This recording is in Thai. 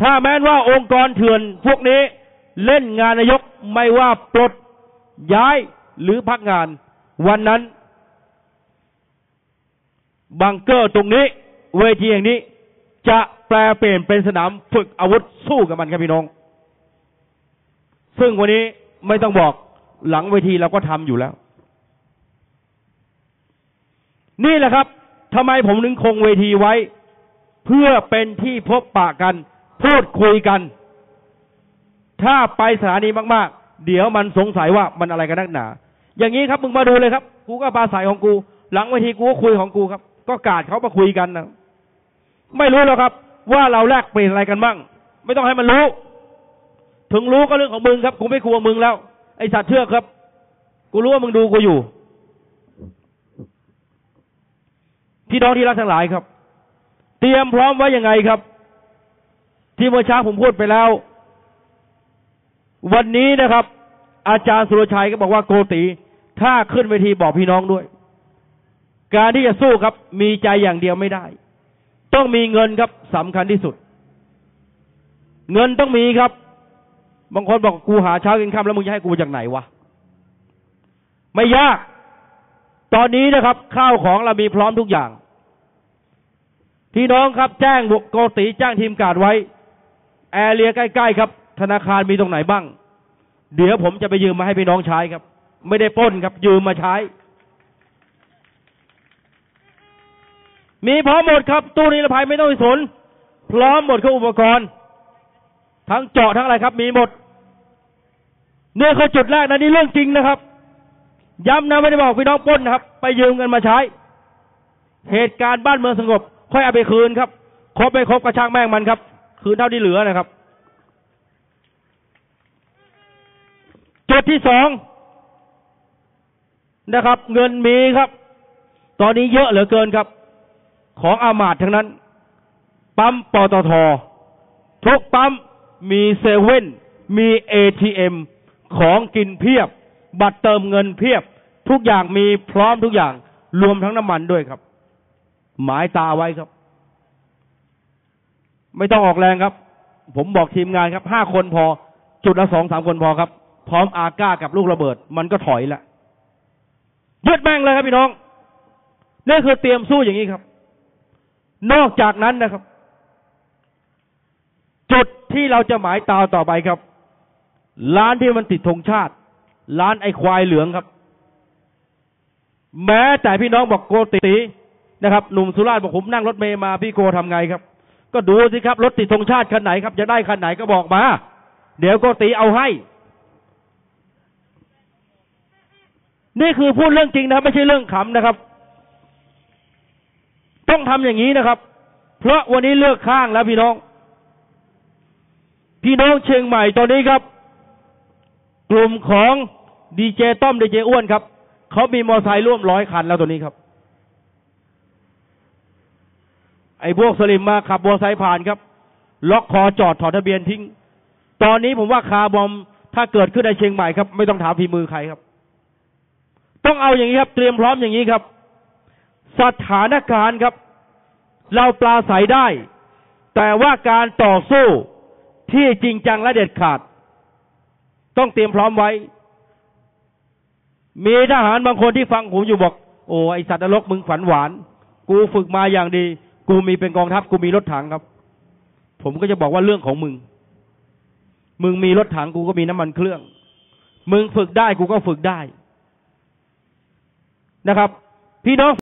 ถ้าแม้ว่าองค์กรเถื่อนพวกนี้เล่นงานนายกไม่ว่าปลดย้ายหรือพักงาน วันนั้น บังเกอร์ตรงนี้ เวทีอย่างนี้ จะแปลเปลี่ยนเป็นสนามฝึกอาวุธสู้กับมันครับพี่น้อง ซึ่งวันนี้ไม่ต้องบอกหลังเวทีเราก็ทำอยู่แล้ว นี่แหละครับทำไมผมถึงคงเวทีไว้ เพื่อเป็นที่พบปะกัน พูดคุยกัน ถ้าไปสถานีมากๆ เดี๋ยวมันสงสัยว่ามันอะไรกันนักหนา อย่างนี้ครับมึงมาดูเลยครับ กูก็ปลาใสของกู หลังเวทีกูก็คุยของกูครับ ก็กาดเขามาคุยกันนะไม่รู้หรอกครับ ว่าเราแลกเปลี่ยนอะไรกันบ้าง ไม่ต้องให้มันรู้ ถึงรู้ก็เรื่องของมึงครับ กูไม่กลัวมึงแล้ว ไอสัตว์เชื่อกครับ กูรู้ว่ามึงดูกูอยู่พี่น้องที่รักทั้งหลายครับ เตรียมพร้อมไว้ยังไงครับ ที่เมื่อเช้าผมพูดไปแล้ว วันนี้นะครับ อาจารย์สุรชัยก็บอกว่าโกติ ถ้าขึ้นเวทีบอกพี่น้องด้วย การที่จะสู้ครับ มีใจอย่างเดียวไม่ได้ ต้องมีเงินครับสำคัญที่สุด เงินต้องมีครับ บางคนบอกกูหาเช้ากินค่ำแล้วมึงจะให้กูจากไหนวะไม่ยาก ตอนนี้นะครับ ข้าวของเรามีพร้อมทุกอย่างพี่น้องครับแจ้งโกติแจ้งทีมการไว้ แอร์เรียใกล้ๆครับ ธนาคารมีตรงไหนบ้าง เดี๋ยวผมจะไปยืมมาให้พี่น้องใช้ครับ ไม่ได้ปล้นครับ ยืมมาใช้ มีพร้อมหมดครับ ตู้นิรภัยไม่ต้องสน พร้อมหมดครื่องอุปกรณ์ ทั้งเจาะทั้งอะไรครับ มีหมดเนี่ยคือจุดแรกนะนี่เรื่องจริงนะครับ ย้ำนะไม่ได้บอกพี่น้องปล้นนะครับ ไปยืมเงินมาใช้ เหตุการณ์บ้านเมืองสงบ ค่อยเอาไปคืนครับครบไม่ครบกระช่างแม่งมันครับ คืนเท่าที่เหลือนะครับ จุดที่สองนะครับ เงินมีครับ ตอนนี้เยอะเหลือเกินครับ ของอามาตทั้งนั้น ปั๊มปตททุกปั๊มมีเซเว่นมีเอทีเอ็มของกินเพียบ บัตรเติมเงินเพียบ ทุกอย่างมีพร้อมทุกอย่าง รวมทั้งน้ำมันด้วยครับ หมายตาไว้ครับ ไม่ต้องออกแรงครับ ผมบอกทีมงานครับห้าคนพอ จุดละสองสามคนพอครับ พร้อมอาก้ากับลูกระเบิด มันก็ถอยละยึดแม่งเลยครับพี่น้องนี่คือเตรียมสู้อย่างนี้ครับ นอกจากนั้นนะครับ จุดที่เราจะหมายตาต่อไปครับ ร้านที่มันติดธงชาติ ร้านไอ้ควายเหลืองครับ แม้แต่พี่น้องบอกโกตินะครับ หนุ่มสุราษฎร์บอกผมนั่งรถเมย์มาพี่โกทำไงครับ ก็ดูสิครับรถติดธงชาติคันไหนครับจะได้คันไหนก็บอกมา เดี๋ยวโกติเอาให้ นี่คือพูดเรื่องจริงนะครับ ไม่ใช่เรื่องขำนะครับ ต้องทำอย่างนี้นะครับ เพราะวันนี้เลือกข้างแล้วพี่น้อง พี่น้องเชียงใหม่ตอนนี้ครับ กลุ่มของดีเจต้อมดีเจอ้วนครับเขามีมอเตอร์ไซค์ร่วมร้อยคันแล้วตัวนี้ครับ ไอ้พวกสลิมมาขับมอเตอร์ไซค์ผ่านครับ ล็อกคอจอดถอดทะเบียนทิ้ง ตอนนี้ผมว่าคาร์บอมถ้าเกิดขึ้นในเชียงใหม่ครับ ไม่ต้องถามฝีมือใครครับ ต้องเอาอย่างนี้ครับ เตรียมพร้อมอย่างนี้ครับ สถานการณ์ครับ เราปลาใสได้ แต่ว่าการต่อสู้ที่จริงจังและเด็ดขาด ต้องเตรียมพร้อมไว้ มีทหารบางคนที่ฟังผมอยู่บอก โอ้ไอสัตว์นรกมึงฝันหวาน กูฝึกมาอย่างดี กูมีเป็นกองทัพกูมีรถถังครับ ผมก็จะบอกว่าเรื่องของมึง มึงมีรถถังกูก็มีน้ำมันเครื่อง มึงฝึกได้กูก็ฝึกได้นะครับ พี่น้อง